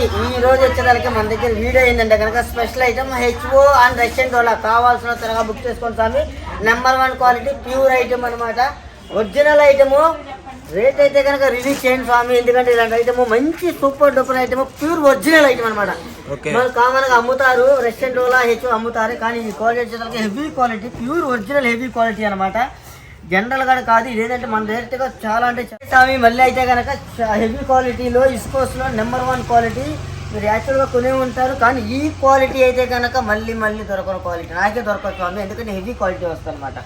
ఈ రోజు వచ్చేదానికి మన దగ్గర వీడియో ఏంటంటే కనుక స్పెషల్ ఐటమ్ హెచ్ఓ అండ్ రష్యన్ డోలా కావాల్సిన త్వరగా బుక్ చేసుకోండి స్వామి. Number one quality pure item అనమాట ఒరిజినల్ ఐటము రేట్ అయితే కనుక రిలీజ్ చేయండి స్వామి. ఎందుకంటే ఇలాంటి ఐటమ్ మంచి super duper item pure original item అనమాట. మనం కామన్గా అమ్ముతారు రెస్టారెంట్ డోలా హెచ్ అమ్ముతారు కానీ ఈ quality heavy quality pure original heavy quality అనమాట జనరల్గా కాదు ఇదేంటంటే మన డైరెక్ట్గా చాలా అంటే స్వామి మళ్ళీ అయితే కనుక హెవీ క్వాలిటీలో ఇస్కోస్లో నెంబర్ వన్ క్వాలిటీ మీరు యాక్చువల్గా కొనే ఉంటారు కానీ ఈ క్వాలిటీ అయితే కనుక మళ్ళీ మళ్ళీ దొరకని క్వాలిటీ నాకే దొరకదు స్వామి ఎందుకంటే హెవీ క్వాలిటీ వస్తుంది అనమాట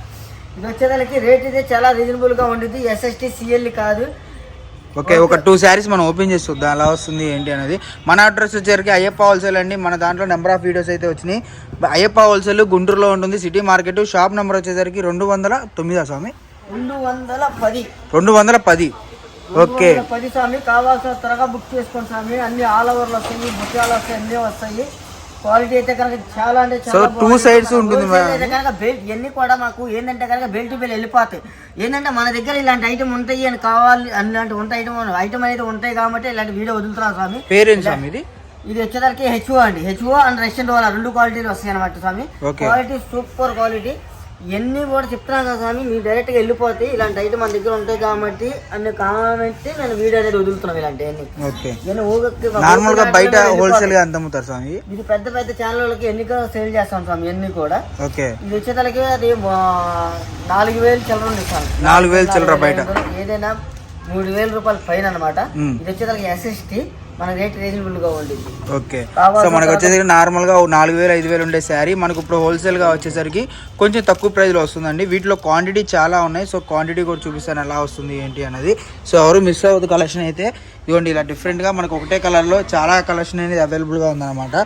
ఇది వచ్చేదానికి రేట్ అయితే చాలా రీజనబుల్గా ఉంటుంది ఎస్ఎస్టీ సిఎల్ కాదు. ఓకే ఒక టూ శారీస్ మనం ఓపెన్ చేసి చూద్దాం ఎలా వస్తుంది ఏంటి అనేది. మన అడ్రస్ వచ్చేసరికి అయ్యప్ప హోల్సేల్ అండి. మన దాంట్లో నెంబర్ ఆఫ్ వీడియోస్ అయితే వచ్చినాయి. అయ్యప్ప హోల్సేల్ గుంటూరులో ఉంటుంది సిటీ మార్కెట్ షాప్ నెంబర్ వచ్చేసరికి రెండు వందల తొమ్మిదా స్వామి. రెండు వందల పది. రెండు వందల పది. ఓకే. పది స్వామి. కావాల్సిన త్వరగా బుక్ చేసుకోండి స్వామి. అన్ని ఆల్ ఓవర్లు వస్తాయి వస్తాయి అన్ని వస్తాయి. క్వాలిటీ అయితే కనుక చాలా అంటే చాలా బాగుంది. sides ఉంటుంది కనుక బెల్ట్ ఇవన్నీ కూడా మాకు ఏంటంటే కనుక బెల్ట్ టు బెల్ వెళ్ళిపోతాయి. ఏంటంటే మన దగ్గర ఇలాంటి ఐటమ్ ఉంటాయి అని కావాలి అలాంటి ఉంటాయి ఐటమ్ ఐటమ్ అనేది ఉంటాయి కాబట్టి ఇలాంటి వీడియో వదులుతున్నాం స్వామి. పేరేంటి స్వామి ఇది? ఇది వచ్చేసరికి హెచ్ఓ అండి. హెచ్ఓ అండ్ రష్యన్ డోలా రెండు క్వాలిటీలు వస్తాయి అనమాట స్వామి. క్వాలిటీ సూపర్ క్వాలిటీ ఇవన్నీ కూడా చెప్తున్నాను కదా స్వామి మీ డైరెక్ట్గా వెళ్ళిపోతాయి ఇలాంటి ఐటమ్ మన దగ్గర ఉంటాయి కాబట్టి అన్ని కాబట్టి నేను వీడియో అనేది వదులుతున్నాం ఇలాంటివన్నీ ఓకే. ఇవన్నీ ఊగకి నార్మల్గా బయట వెళ్ళిపోతాయి. హోల్సేల్గా ఎంత అమ్ముతారు స్వామి? ఇది పెద్ద పెద్ద ఛానళ్ళకి ఎన్ని సేల్ చేస్తాం స్వామి ఇవన్నీ కూడా. ఓకే. ఇది వచ్చేతలకి అది నాలుగు వేలు చిల్లర ఉంది స్వామి. నాలుగు వేలు చిల్లర బయట. ఏదైనా మూడు వేల రూపాయల పైన అనమాట. ఇది వచ్చేతలకి ఎస్ఎస్టీ మన రేట్ రీజనబుల్గా ఉంటుంది ఓకే. సో మనకు వచ్చేసరికి నార్మల్గా నాలుగు వేలు ఐదు వేలు ఉండే శారీ. మనకు ఇప్పుడు హోల్సేల్గా వచ్చేసరికి కొంచెం తక్కువ ప్రైస్లో వస్తుందండి. వీటిలో క్వాంటిటీ చాలా ఉన్నాయి. సో క్వాంటిటీ కూడా చూపిస్తాను ఎలా వస్తుంది ఏంటి అనేది సో ఎవరు మిస్ అవ్వదు కలెక్షన్ అయితే. ఇదిగోండి ఇలా డిఫరెంట్గా మనకు ఒకటే కలర్లో చాలా కలెక్షన్ అనేది అవైలబుల్గా ఉందన్నమాట.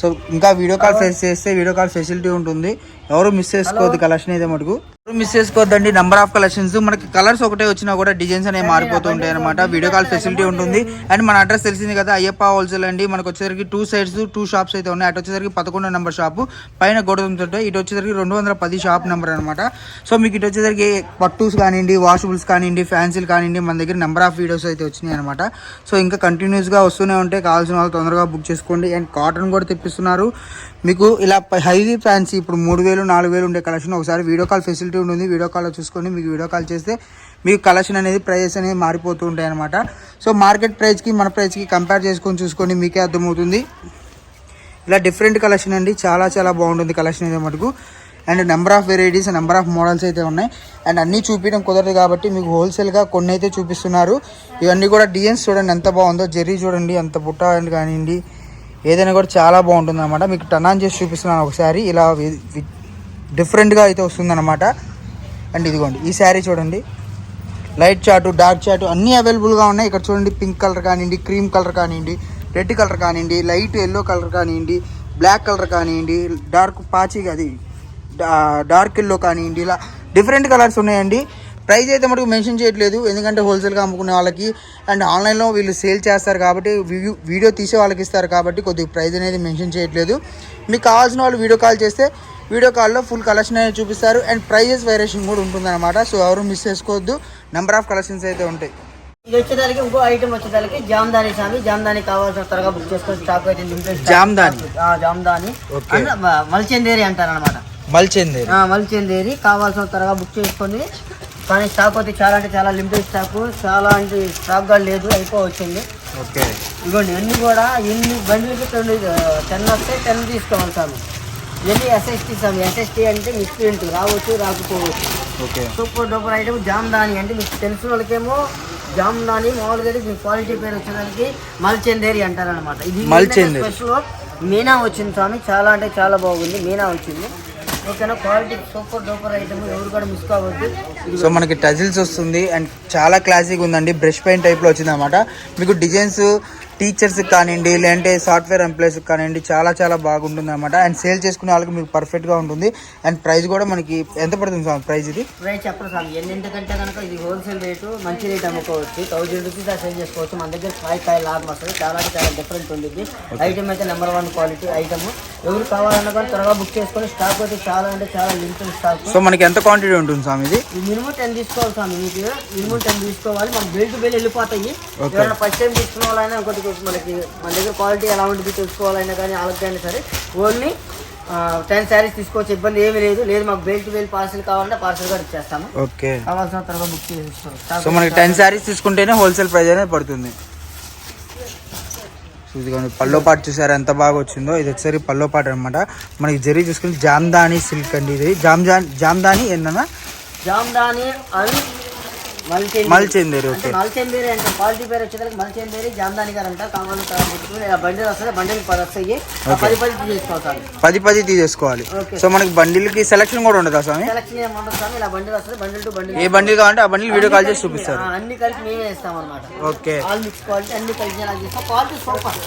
సో ఇంకా వీడియో కాల్ ఫేస్ చేస్తే వీడియో కాల్ ఫెసిలిటీ ఉంటుంది. ఎవరు మిస్ చేసుకోవద్దు కలెక్షన్ అయితే మటుకు. ఎవరు మిస్ చేసుకోవద్దండి నెంబర్ ఆఫ్ కలెక్షన్స్ మనకి కలర్స్ ఒకటే వచ్చినా కూడా డిజైన్స్ అనేవి మారిపోతూ ఉంటాయి అనమాట వీడియో కాల్ ఫెసిలిటీ ఉంటుంది. అండ్ మన అడ్రస్ తెలిసింది కదా అయ్యప్ప హోల్సేల్ అండి. మనకు వచ్చేసరికి టూ సైడ్స్ టూ షాప్స్ అయితే ఉన్నాయి. అటు వచ్చేసరికి పదకొండో నెంబర్ షాపు పైన గోడతో ఇటు వచ్చేసరికి రెండు వందల పది షాప్ నెంబర్ అనమాట సో మీకు ఇటు వచ్చేసరికి పట్టూస్ కానివ్వండి వాషబుల్స్ కానివ్వండి ఫ్యాన్సీలు కానివ్వండి మన దగ్గర నెంబర్ ఆఫ్ వీడియోస్ అయితే వచ్చినాయి అనమాట సో ఇంకా కంటిన్యూస్గా వస్తూనే ఉంటాయి కావాల్సిన వాళ్ళు తొందరగా బుక్ చేసుకోండి. అండ్ కాటన్ కూడా తెప్పిస్తున్నారు. మీకు ఇలా హైవీ ఫ్యాన్సీ ఇప్పుడు మూడు వేలు నాలుగు వేలు ఉండే కలెక్షన్ ఒకసారి వీడియో కాల్ ఫెసిలిటీ ఉంటుంది. వీడియో కాల్లో చూసుకొని మీకు వీడియో కాల్ చేస్తే మీకు కలెక్షన్ అనేది ప్రైజెస్ అనేది మారిపోతూ ఉంటాయి అనమాట సో మార్కెట్ ప్రైస్కి మన ప్రైస్కి కంపేర్ చేసుకొని చూసుకొని మీకే అర్థమవుతుంది. ఇలా డిఫరెంట్ కలెక్షన్ అండి. చాలా చాలా బాగుంటుంది కలెక్షన్ అయితే మటుకు. And number of varieties number of models అయితే ఉన్నాయి. అండ్ అన్నీ చూపించడం కుదరదు కాబట్టి మీకు హోల్సేల్గా కొన్ని అయితే చూపిస్తున్నారు. ఇవన్నీ కూడా డిజైన్స్ చూడండి ఎంత బాగుందో. జెర్రీ చూడండి ఎంత బుట్ట అని కానివ్వండి. ఏదైనా కూడా చాలా బాగుంటుంది అనమాట మీకు టన్ ఆన్ చేసి చూపిస్తున్నాను ఒకసారి. ఇలా డిఫరెంట్గా అయితే వస్తుందన్నమాట. అండ్ ఇదిగోండి ఈ శారీ చూడండి. లైట్ చాటు డార్క్ చాటు అన్నీ అవైలబుల్గా ఉన్నాయి. ఇక్కడ చూడండి పింక్ కలర్ కానివ్వండి క్రీమ్ కలర్ కానివ్వండి రెడ్ కలర్ కానివ్వండి లైట్ ఎల్లో కలర్ కానివ్వండి బ్లాక్ కలర్ కానివ్వండి డార్క్ పాచి అది డార్క్ ఎల్లో కానివ్వండి ఇలా డిఫరెంట్ కలర్స్ ఉన్నాయండి. ప్రైస్ అయితే మనకు మెన్షన్ చేయట్లేదు. ఎందుకంటే హోల్సేల్గా అమ్ముకునే వాళ్ళకి అండ్ ఆన్లైన్లో వీళ్ళు సేల్ చేస్తారు కాబట్టి వీడియో వీడియో తీసే వాళ్ళకి ఇస్తారు కాబట్టి కొద్దిగా ప్రైస్ అనేది మెన్షన్ చేయట్లేదు. మీకు కావాల్సిన వాళ్ళు వీడియో కాల్ చేస్తే వీడియో కాల్లో ఫుల్ కలెక్షన్ అనేది చూపిస్తారు. అండ్ ప్రైజెస్ వేరియేషన్ కూడా ఉంటుందన్నమాట. సో ఎవరు మిస్ చేసుకోవద్దు. నెంబర్ ఆఫ్ కలెక్షన్స్ అయితే ఉంటాయి. ఇది వచ్చేదానికి ఇంకో ఐటమ్ వచ్చేదానికి జామ్దాని స్వామి. జామ్దాని కావాల్సిన త్వరగా బుక్ చేసుకొని స్టాక్ అయితే. జామ్దాని? జామ్దాని. మల్చందేరి అంటారు అనమాట మల్చింది మల్చందేరి. కావాల్సిన త్వరగా బుక్ చేసుకొని కానీ స్టాక్ అయితే చాలా అంటే చాలా లిమిటెడ్ స్టాక్ చాలా అంటే స్టాక్ కూడా లేదు అయిపో వచ్చింది ఓకే ఇదిగోండి ఇవన్నీ కూడా ఎన్ని బండిలకి రెండు టెన్ వస్తే టెన్ తీసుకోవాలి స్వామి. ఇవన్నీ ఎస్ఎస్టీ స్వామి ఎస్ఎస్టీ అంటే మిక్స్ ప్రింట్ రావచ్చు రాకపోవచ్చు. Okay. Super duper item Jamdani అంటే మీకు తెలిసిన వాళ్ళకేమో జామ్దాని మామూలుగా మీ క్వాలిటీ పేరు వచ్చేదానికి మల్చందేరి అంటారనమాట ఇది మల్చందేరి. స్పెషల్ మీనా వచ్చింది స్వామి. చాలా అంటే చాలా బాగుంది. మీనా వచ్చింది. ఓకేనా? క్వాలిటీ సూపర్ డూపర్ ఐటమ్ ఎవరు కూడా మిస్ కావద్దు. సో మనకి టజిల్స్ వస్తుంది. అండ్ చాలా క్లాసిక్ ఉందండి. బ్రష్ పెయింట్ టైప్లో వచ్చింది అనమాట మీకు డిజైన్స్ టీచర్స్ కానివ్వండి లేదంటే సాఫ్ట్వేర్ ఎంప్లాయీస్ కానివ్వండి చాలా చాలా బాగుంటుంది అనమాట అండ్ సేల్ చేసుకునే వాళ్ళకి మీకు పర్ఫెక్ట్గా ఉంటుంది. అండ్ ప్రైస్ కూడా మనకి ఎంత పడుతుంది సార్ ప్రైస్ ఇది? ప్రైస్ చెప్పరు స్వామి ఎన్నింటికంటే కనుక ఇది హోల్సేల్ రేటు మంచి రేట్ అమ్ముకోవచ్చు. థౌజండ్ రూపీస్ దాకా సేల్ చేసుకోవచ్చు. మన దగ్గర కాయ కాయ లాభం వస్తుంది చాలా చాలా డిఫరెంట్ ఉంటుంది. ఐటమ్ అయితే నెంబర్ వన్ క్వాలిటీ ఐటమ్ ఎవరు కావాలన్నా కానీ త్వరగా బుక్ చేసుకొని స్టాక్ అయితే చాలా అంటే చాలా లిమిటెడ్ స్టాక్ సో మనకి ఎంత క్వాంటిటీ ఉంటుంది స్వామి ఇది? మినిమం టెన్ తీసుకోవాలి స్వామి మీకు. మినిమం టెన్ తీసుకోవాలి. మన బిల్ టు బిల్ వెళ్ళిపోతాయి. ఎవరైనా ఫస్ట్ టైం తీసుకున్న వాళ్ళైనా కొద్దిగా మీకు మనకి మన దగ్గర క్వాలిటీ ఎలా ఉంటుంది తెలుసుకోవాలన్నా కానీ వాళ్ళకైనా సరే ఓన్లీ టెన్ శారీస్ తీసుకోవచ్చు ఇబ్బంది ఏమీ లేదు. లేదు మాకు బెల్ట్ బెల్ట్ పార్సల్ కావాలంటే పార్సల్ కూడా ఇచ్చేస్తాము. ఓకే. కావాల్సిన తర్వాత బుక్ చేసుకోవచ్చు సో మనకి టెన్ శారీస్ తీసుకుంటేనే హోల్సేల్ ప్రైస్ అనేది పడుతుంది. ఇదిగోండి పల్లో పాటు చూసారు ఎంత బాగా వచ్చిందో? ఇది ఒకసారి పల్లో పాటు అనమాట మనకి జరీ చూసుకుని జామ్దాని సిల్క్ అండి ఇది. జామ్ జామ్దాని ఏందన్నా? జామ్దాని అవి మల్చెందేరి. అంటే ఓకే. మల్చెందేరి అంటే క్వాలిటీ పేరు వచ్చేసరికి మల్చెందేరి జామ్దాని గారు పెట్టుకుని ఇలా బండిల్ వస్తుంది బండిల్ పది వస్తాయి పది పది తీసుకోవాలి పది పది తీసేసుకోవాలి. సో మనకి బండిల్కి సెలక్షన్ కూడా ఉండదా స్వామి? సెలక్షన్ ఏమంటుంది స్వామి ఇలా బండిల్ వస్తుంది బండిల్ టు బండిల్ ఏ బండిల్ కావాలంటే ఆ బండిల్ వీడియో కాల్ చేసి చూపిస్తారు. అన్ని కలిపి మేమే ఇస్తాం అనమాట ఓకే. ఆల్ మిక్స్ క్వాలిటీ అన్ని కలిపి క్వాలిటీ సూపర్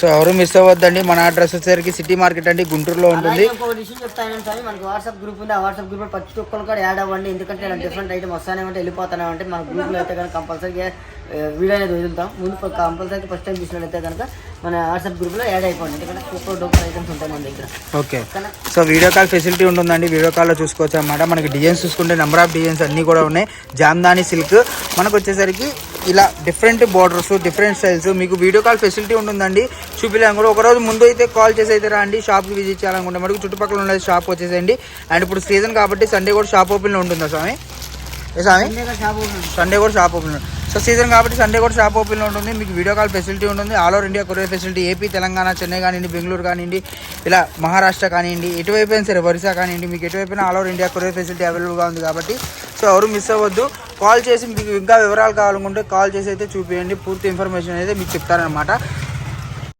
సో ఎవరు మిస్ అవ్వద్దండి మన అడ్రస్ వచ్చేసరికి సిటీ మార్కెట్ అండి గుంటూరులో ఉంటుంది. విషయం చెప్తాను స్వామి మనకి వాట్సాప్ గ్రూప్ ఉంది ఆ వాట్సాప్ గ్రూప్లో ప్రతి ఒక్కరు కూడా యాడ్ అవ్వండి ఎందుకంటే డిఫరెంట్ ఐటమ్ వస్తానే ఉంటే వెళ్ళిపోతానే ఉంటే మన గ్రూప్లో అయితే కనుక కంపల్సరీగా వీడియో అనేది వదులుతాం. ముందు కంపల్సరీ ఫస్ట్ టైం చూసినట్లయితే కనుక మన వాట్సాప్ గ్రూప్లో యాడ్ అయిపోండి. ఎందుకంటే సూపర్ డూపర్ ఐటమ్స్ ఉంటాయి మన దగ్గర. Okay? So video call facility ఉంటుందండి. వీడియో కాల్లో చూసుకోవచ్చు అన్నమాట. మనకి డిజైన్స్ చూసుకుంటే నెంబర్ ఆఫ్ డిజైన్స్ అన్నీ కూడా ఉన్నాయి. జామ్దాని సిల్క్ మనకు వచ్చేసరికి ఇలా డిఫరెంట్ బార్డర్స్ డిఫరెంట్ స్టైల్స్ మీకు వీడియో కాల్ ఫెసిలిటీ ఉంటుందండి. చూపిలేం కూడా. ఒకరోజు ముందు అయితే కాల్ చేసి అయితే రండి షాప్కి విజిట్ చేయాలనుకుంటే మనకు చుట్టుపక్కల ఉన్న షాప్ వచ్చేసేయండి. అండ్ ఇప్పుడు సీజన్ కాబట్టి సండే కూడా షాప్ ఓపెన్లో ఉంటుందా స్వామి? ఏ స్వామి ఉంది. సండే కూడా షాప్ ఓపెన్. సో సీజన్ కాబట్టి సండే కూడా షాప్ ఓపెన్లో ఉంటుంది. మీకు వీడియో కాల్ ఫెసిలిటీ ఉంటుంది. All over India courier facility AP Telangana Chennai కానివ్వండి బెంగళూరు కానివ్వండి ఇలా మహారాష్ట్ర కానివ్వండి ఎటువైపు అయినా సరే ఒరిస్సా కానివ్వండి మీకు ఎటువైపు all over India courier facility అవైలబుల్గా ఉంది కాబట్టి సో ఎవరు మిస్ అవ్వద్దు. కాల్ చేసి మీకు ఇంకా వివరాలు కావాలనుకుంటే కాల్ చేసి అయితే చూపించండి పూర్తి ఇన్ఫర్మేషన్ అయితే మీకు చెప్తారనమాట